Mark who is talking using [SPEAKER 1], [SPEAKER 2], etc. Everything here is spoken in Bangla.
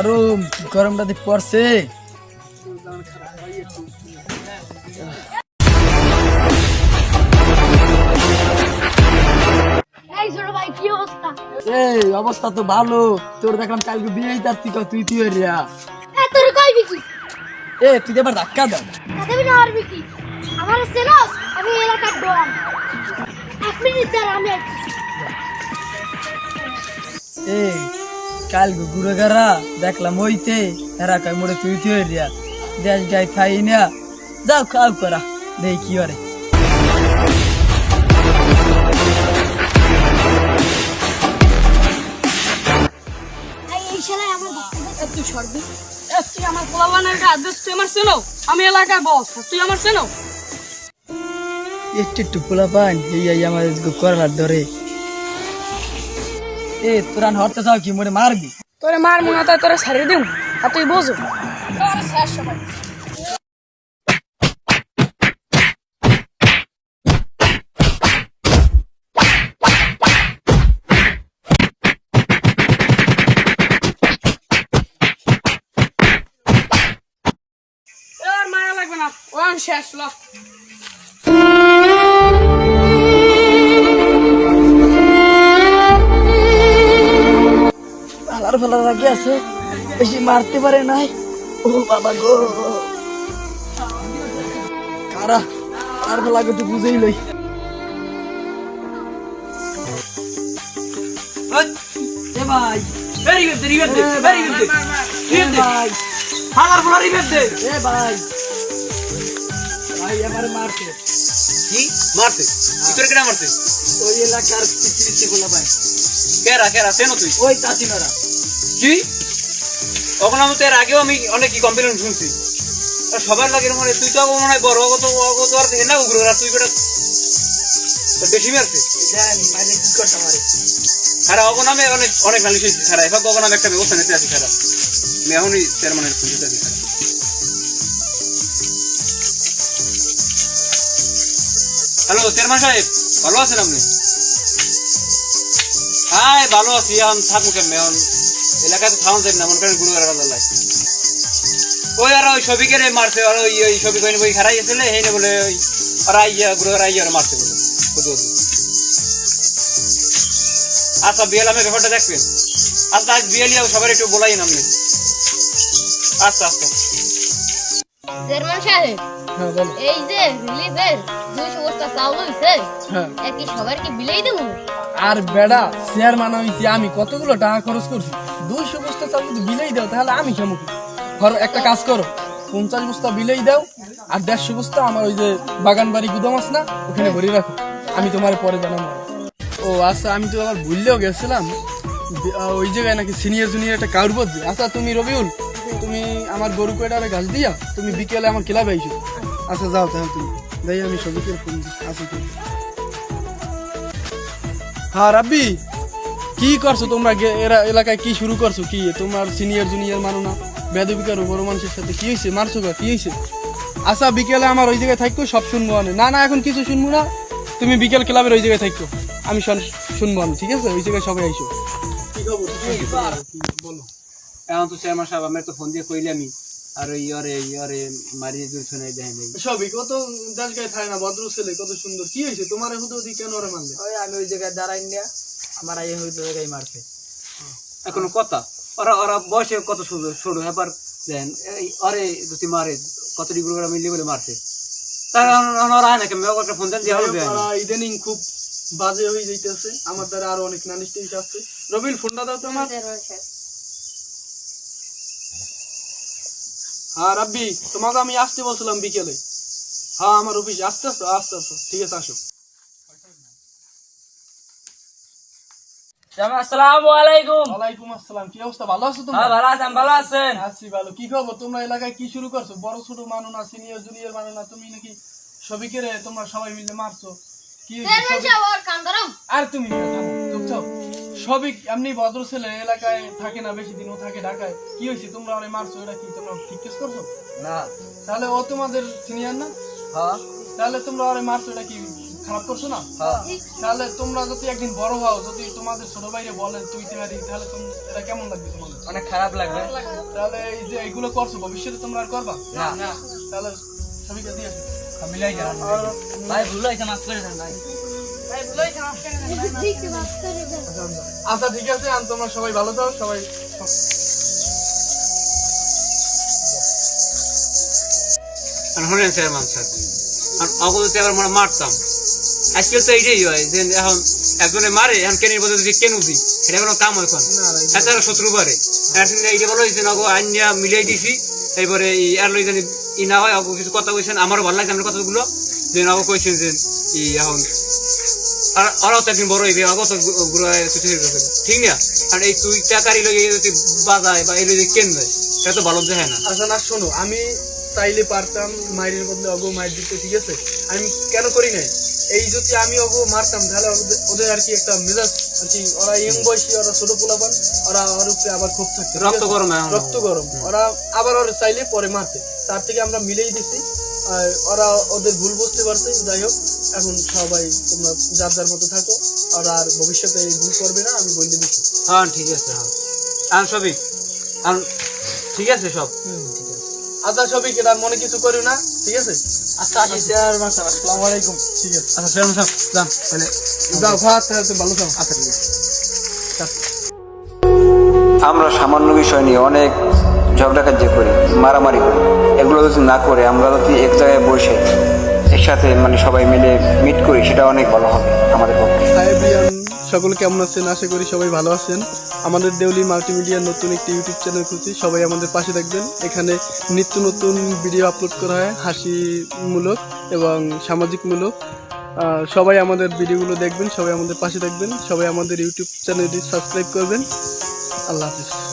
[SPEAKER 1] গরম কি গরমটাতে পড়ছে।
[SPEAKER 2] এই অবস্থা?
[SPEAKER 1] তো ভালো। তোর দেখলাম কালকে বিয়ে যাচ্ছি তুই তুই রিয়া
[SPEAKER 2] এ তোর কইবি কি
[SPEAKER 1] এ তুই এবার ধাক্কা দাও
[SPEAKER 2] কাদেবি না আরবি কি আমার আমি এলাকার ডন। এক মিনিট দাঁড়া আমি।
[SPEAKER 1] এই কাল গুগুরে গারা দেখলাম ওইতে এরা কয় মোড়ে তুই তুই রিয়া দেশ গাই খাই না। যাও খাও করা দেই কি
[SPEAKER 2] শালায় আমার
[SPEAKER 3] তুই পোলাবানের একটা আদেশ তুই আমার চেনো? আমি এলাকার বস তুই আমার চেনো?
[SPEAKER 1] একটু একটু পোলা পান এই আমার করার ধরে। এ, তোরা হরতে চাও কি মোড়ে মারবি?
[SPEAKER 3] তোরে মার মনে তাই তোরে ছাড়িয়ে দিম, আর তুই বোঝো। সবাই লাগবে না। ও আমি শেষ, ল।
[SPEAKER 1] ফালার ফালার আগে আছে বেশি মারতে পারে নাই। ও বাবা গো। কারা? আর ফালা একটু বুঝেই লই। এ ভাই।
[SPEAKER 4] ভেরি গুড রিভেট দে ভেরি গুড
[SPEAKER 1] এ ভাই।
[SPEAKER 4] হালার ফলা রিভেট দে।
[SPEAKER 1] এ ভাই। ভাই এবারে মারতে
[SPEAKER 4] কি? মারতে কেনা মারতে
[SPEAKER 1] ওই এলাকার বলা ভাই।
[SPEAKER 4] কেরা কেরা? সেনো তুই?
[SPEAKER 1] ওই চাচিনারা
[SPEAKER 4] কি ওখানে এর আগেও আমি অনেক কমপ্লেন শুনছি। সবার লাগে মনে তুই তো মনে হয় বড় অগত অগত আর না উগ্র, আর তুই বেটা বেশি মারছে
[SPEAKER 1] দেন মাইলে কি করতে পারে
[SPEAKER 4] খারা অগন অনেক অনেক নালিশ হয়েছি খারা এবার অগন একটা ব্যবস্থা নিতে আছি খারা আমি এখনই চেয়ারম্যানের খুঁজতে আছি খারা হ্যালো চেয়ারম্যান সাহেব, ভালো আছেন আপনি? হ্যাঁ ভালো আছি, এখন থাকুক কেমন এখন? এলাকাতে থাকুন যাই না, মনে করেন গুরু গাড়া ওই আর ওই সবিকের মারছে, আর ওই ওই সবিক হইনি বই খারাই গেছিলে হেনে বলে ওই আর আইয়া গুরু গাড়া আইয়া মারছে বলে। শুধু। আচ্ছা বিয়েল আমি ব্যাপারটা দেখবেন। আচ্ছা আজ বিয়েলি সবার একটু বলাই নামনি আচ্ছা আচ্ছা।
[SPEAKER 2] চেয়ারম্যান সাহেব
[SPEAKER 1] হ্যাঁ বলো।
[SPEAKER 2] এই যে রিলিফের দুইশো বস্তা চাউল হইছে
[SPEAKER 1] হ্যাঁ।
[SPEAKER 2] এ কি সবার কি বিলেই দেবো?
[SPEAKER 1] আর বেড়া শেয়ার মানা হইছি আমি কতগুলো টাকা খরচ করছি? দুইশো বস্তা চাল যদি বিলেই দাও তাহলে আমি কেমন ধরো একটা কাজ করো পঞ্চাশ বস্তা বিলেই দাও আর দেড়শো বস্তা আমার ওই যে বাগান বাড়ি গুদাম আছে না ওখানে ভরে রাখো। আমি তোমার পরে জানাব। ও আচ্ছা আমি তো আবার ভুললেও গেছিলাম। ওই জায়গায় নাকি সিনিয়র জুনিয়র একটা কাউর বলছে আচ্ছা তুমি রবিউল তুমি আমার গরু কয়টারে গাছ দিয়া তুমি বিকেলে আমার ক্লাবে আইসো। আচ্ছা যাও তাহলে তুমি। যাই আমি সবিকের ফোন দিই আচ্ছা তুমি। হ্যাঁ রাব্বি কি করছ তোমরা? এরা এলাকায় কি শুরু করছ? কি? তোমার সিনিয়র জুনিয়র মানো না? বেদবিকার বড় মানুষের সাথে। কি হয়েছে মারছো গা? কি হয়েছে আচ্ছা বিকেলে আমার ওই জায়গায় থাকো সব শুনব আমি। না না এখন কিছু শুনব না। তুমি বিকেল ক্লাবের ওই জায়গায় থাকো। আমি সব- শুনব আমি ঠিক আছে? ওই জায়গায় সবাই আইসো। বলো।
[SPEAKER 4] এখন তো চেয়ারম্যান সাহেব আমি তো ফোন দিয়ে কইলে আমি আর ইয়ারে ইয়ারে মারিয়ে শুনে দেখেন এই
[SPEAKER 1] সবই কত দাস গায়ে থাকে না ভদ্র ছেলে কত সুন্দর। কি হয়েছে? তোমার হুদো দি কেন ওরে মানলে ওই আমি ওই জায়গায় দাঁড়াই না আমার আইয়ে জায়গায় মারছে।
[SPEAKER 4] এখন কথা? ওরা ওরা বয়সে কত ছোট এবার দেন এই আরে দুটি মারে কত ডিগ্রি করে মিলিয়ে বলে মারছে? তার ওরা আয় না কেমন একটা ফোন দেন দিয়ে হবে
[SPEAKER 1] ইদানিং খুব বাজে হয়ে যাইতেছে। আমার দ্বারা আরও অনেক টিলিশ আসছে রবিল ফোনটা দাও তো আমার
[SPEAKER 2] চেয়ারম্যান সাহেব
[SPEAKER 1] হ্যাঁ রাব্বি তোমাকে আমি আসতে বলছিলাম বিকেলে। হ্যাঁ আমার অফিসে আসতে আসো আসতে আসো ঠিক আছে আসো।
[SPEAKER 3] আসসালামু আলাইকুম।
[SPEAKER 1] ওয়ালাইকুম আসসালাম কি অবস্থা? ভালো আছো তুমি
[SPEAKER 3] ভালো আছেন ভালো আছেন।
[SPEAKER 1] আছি ভালো। কি খবর? তোমরা এলাকায় কি শুরু করছ? বড় ছোট মানো না সিনিয়র জুনিয়র মানো না? তুমি নাকি সবিকে তোমরা সবাই মিলে মারছো? কি
[SPEAKER 2] আর
[SPEAKER 1] তুমি? চুপচাপ সবই এমনি ভদ্র ছেলে এলাকায় থাকে না বেশি দিন ও থাকে ঢাকায়। কি হয়েছে? তোমরা অনেক মারছো এটা কি? তোমরা ঠিক কেস করছ?
[SPEAKER 4] না।
[SPEAKER 1] তাহলে ও তোমাদের সিনিয়র না?
[SPEAKER 4] হ্যাঁ।
[SPEAKER 1] তাহলে তোমরা অনেক মারছো এটা কি খারাপ করছ না? তাহলে তোমরা যদি একদিন বড় হও যদি তোমাদের ছোট ভাইরে বলেন তুই তেহারি তাহলে তোম- এটা কেমন লাগবে তোমাদের?
[SPEAKER 4] অনেক খারাপ লাগবে।
[SPEAKER 1] তাহলে এই যে এইগুলো করছ ভবিষ্যতে তোমরা আর করবা?
[SPEAKER 4] না।
[SPEAKER 1] তাহলে সবাইকে দিয়ে
[SPEAKER 4] মিলাই
[SPEAKER 1] আর
[SPEAKER 4] ভাই ভুল হয়েছে মাফ করে দেন ভাই।
[SPEAKER 1] আচ্ছা ঠিক আছে আর তোমরা সবাই ভালো থাও সবাই
[SPEAKER 4] আর শুনেন চেয়ারম্যান স্যার আর অগত আবার মারতাম। আজকে তো এইটাই হয় যে এখন একজনে মারে এখন কেন এটা কোনো কাম এখন তারা শত্রু পারে এইটা বলো হয়েছে নগো আইনিয়া মিলিয়ে দিছি এরপরে আর লই জানি ই না হয় কিছু কথা কইছেন আমারও ভালো লাগছে আমার কথাগুলো। যে নগো কইছেন যে ই এখন আর ওরাও তো একদিন বড় হইবে কিছু। ঠিক না? আর এই তুই টাকারি লগে যদি বাজায় বা এই লগে কেন দেয় এটা তো ভালো দেখে না।
[SPEAKER 1] আচ্ছা না শোনো আমি চাইলে পারতাম মায়ের বদলে অগো মায়ের দিতে ঠিক আছে? আমি কেন করি নাই? এই যদি আমি অগো মারতাম তাহলে ওদের- ওদের আর কি একটা মেজাজ আর কি ওরা ইয়ং বয়সী ওরা ছোট পোলাপান ওরা ওর উপরে আবার খুব থাকতে
[SPEAKER 4] রক্ত গরম
[SPEAKER 1] রক্ত গরম। ওরা আবার ওরা চাইলে পরে মারতে। তার থেকে আমরা মিলেই দিছি। আর ওরা ওদের ভুল বুঝতে পারছে যাই হোক। এখন সবাই তোমরা যার যার মতো থাকো ওরা আর ভবিষ্যতে এই ভুল করবে না আমি বলে দিচ্ছি
[SPEAKER 4] হ্যাঁ ঠিক আছে হ্যাঁ। আর সবই আর ঠিক আছে সব।
[SPEAKER 1] আচ্ছা সবই এটা মনে কিছু করো না ঠিক আছে?
[SPEAKER 4] আচ্ছা আচ্ছা
[SPEAKER 1] আসসালামু আলাইকুম ঠিক আছে।
[SPEAKER 4] আচ্ছা চেয়ারম্যান সাহেব যান তাহলে।
[SPEAKER 1] যাও ভাত তাহলে ভালো থাও
[SPEAKER 4] আচ্ছা ঠিক আছে।
[SPEAKER 5] আমরা সামান্য বিষয় নিয়ে অনেক ঝগড়াকার্য করি মারামারি করি। এগুলো যদি না করে আমরা যদি এক জায়গায় বসে একসাথে মানে সবাই মিলে মিট করি, সেটা অনেক ভালো হবে আমাদের পক্ষে।
[SPEAKER 1] সকলে কেমন আছেন? আশা করি সবাই ভালো আছেন। আমাদের দেউলি মাল্টিমিডিয়ার নতুন একটি ইউটিউব চ্যানেল খুলছি, সবাই আমাদের পাশে থাকবেন। এখানে নিত্য নতুন ভিডিও আপলোড করা হয়, হাসিমূলক এবং সামাজিকমূলক। সবাই আমাদের ভিডিওগুলো দেখবেন, সবাই আমাদের পাশে থাকবেন, সবাই আমাদের ইউটিউব চ্যানেলটি সাবস্ক্রাইব করবেন। আল্লাহ হাফিজ।